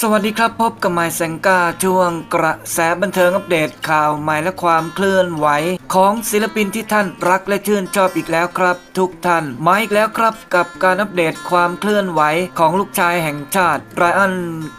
สวัสดีครับพบกับไมค์แซงกาช่วงกระแสบันเทิงอัปเดตข่าวใหม่และความเคลื่อนไหวของศิลปินที่ท่านรักและชื่นชอบอีกแล้วครับ ทุกท่านมาอีกแล้วครับกับการอัปเดตความเคลื่อนไหวของลูกชายแห่งชาติไรอัน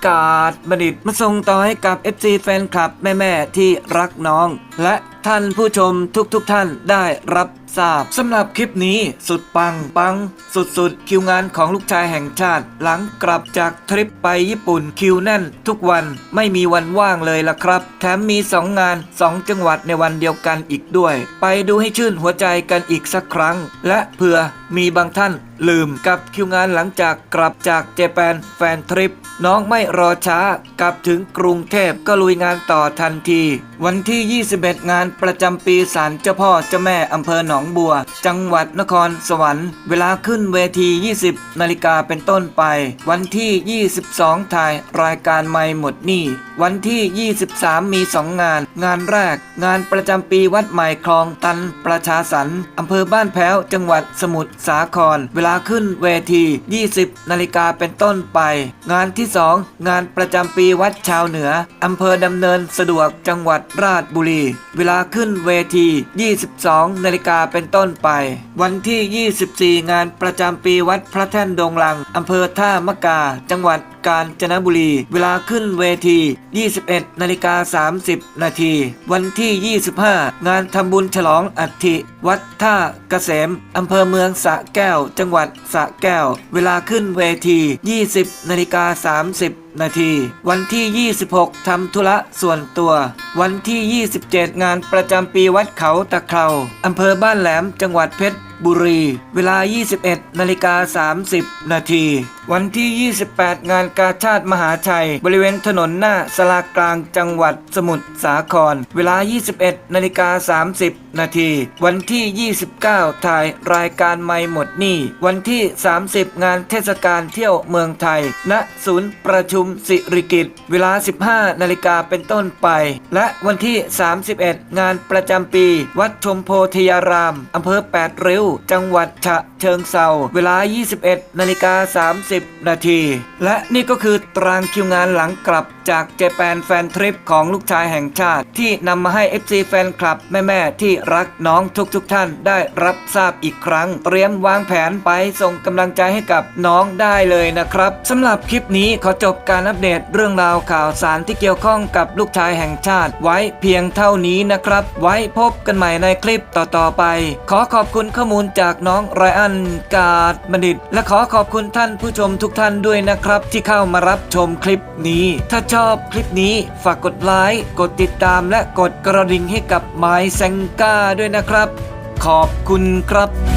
กาดบัณฑิตมาส่งต่อให้กับ FC แฟนคลับแม่ๆที่รักน้อง และท่านผู้ชมทุกๆทท่านได้รับทราบสำหรับคลิปนี้สุดปังปัง สุดๆ คิวงานของลูกชายแห่งชาติ หลังกลับจากทริปไปญี่ปุ่นคิวแน่น ทุกวันไม่มีวันว่างเลยล่ะครับ แถมมี 2 งาน 2 จังหวัดในวันเดียวกันอีกด้วยไปดูให้ชื่นหัวใจกันอีกสักครั้ง และเผื่อมีบางท่าน ลืมกับคิวงานหลังจากกลับจากเจแปนแฟนทริป น้องไม่รอช้ากลับถึงกรุงเทพก็ลุยงานต่อทันที วันที่ 21 งานประจำปีศาลเจ้าพ่อเจ้าแม่อำเภอหนองบัว จังหวัดนครสวรรค์ เวลาขึ้นเวที 20 นาฬิกาเป็นต้นไป วันที่ 22 ถ่ายรายการไม่หมดหนี้วันที่ 23 มี 2 งาน งานแรก งานประจำปีวัดใหม่คลองตันประชาสรรค์อำเภอบ้านแพ้วจังหวัดสมุทรสาครเวลาลาขึ้นเวที 20 นาฬิกาเป็นต้นไป งานที่ 2 งานประจำปีวัดชาวเหนืออำเภอดำเนินสะดวกจังหวัดราชบุรี เวลาขึ้นเวที 22 นาฬิกาเป็นต้นไป วันที่ 24 งานประจำปีวัดพระแท่นดงลังอำเภอท่ามะกา จังหวัด กาญจนบุรี เวลาขึ้นเวที 21 นาฬิกา 30 นาที วันที่ 25 งานทำบุญฉลองอัฐิวัดท่าเกษมอำเภอเมืองสะแก้ว จังหวัดสะแก้ว เวลาขึ้นเวที 20 นาฬิกา 30นาทีวันที่ 26ทำธุระส่วนตัว วันที่ 27 งานประจำปีวัดเขาตะเคราอำเภอบ้านแหลมจังหวัดเพชร บุรี เวลา 21 นาฬิกา 30 นาที วันที่ 28 งานกาชาติมหาชัย บริเวณถนนหน้าสลากลางจังหวัดสมุทรสาคร เวลา 21 นาฬิกา 30 นาที วันที่ 29 ถ่ายรายการไม่หมดหนี้ วันที่ 30 งานเทศกาลเที่ยวเมืองไทย ณ ศูนย์ประชุมสิริกิตเวลา 15 นาฬิกาเป็นต้นไป และวันที่ 31 งานประจำปี วัดชมโพธิยารามอำเภอแปดริ้วจังหวัดฉะเชิงเซาเวลา 21นาฬิกา30 นาที และนี่ก็คือตารางคิวงานหลังกลับจากเจแปนแฟนทริปของลูกชายแห่งชาติ ที่นำมาให้ FC แฟนคลับ แม่ๆที่รักน้องทุกๆทท่านได้รับทราบอีกครั้ง เตรียมวางแผนไปส่งกำลังใจให้กับน้องได้เลยนะครับสำหรับคลิปนี้ขอจบการอัปเดตเรื่องราวข่าวสารที่เกี่ยวข้องกับลูกชายแห่งชาติ ไว้เพียงเท่านี้นะครับ ไว้พบกันใหม่ในคลิปต่อๆไป ขอขอบคุณข้อมูลจากน้องไรอันกาดบัณฑิต และขอขอบคุณท่านผู้ชมทุกท่านด้วยนะครับ ที่เข้ามารับชมคลิปนี้ ถ้าชอบคลิปนี้ฝากกดไลค์กดติดตามและกดกระดิ่งให้กับไมค์แซงก้าด้วยนะครับ ขอบคุณครับ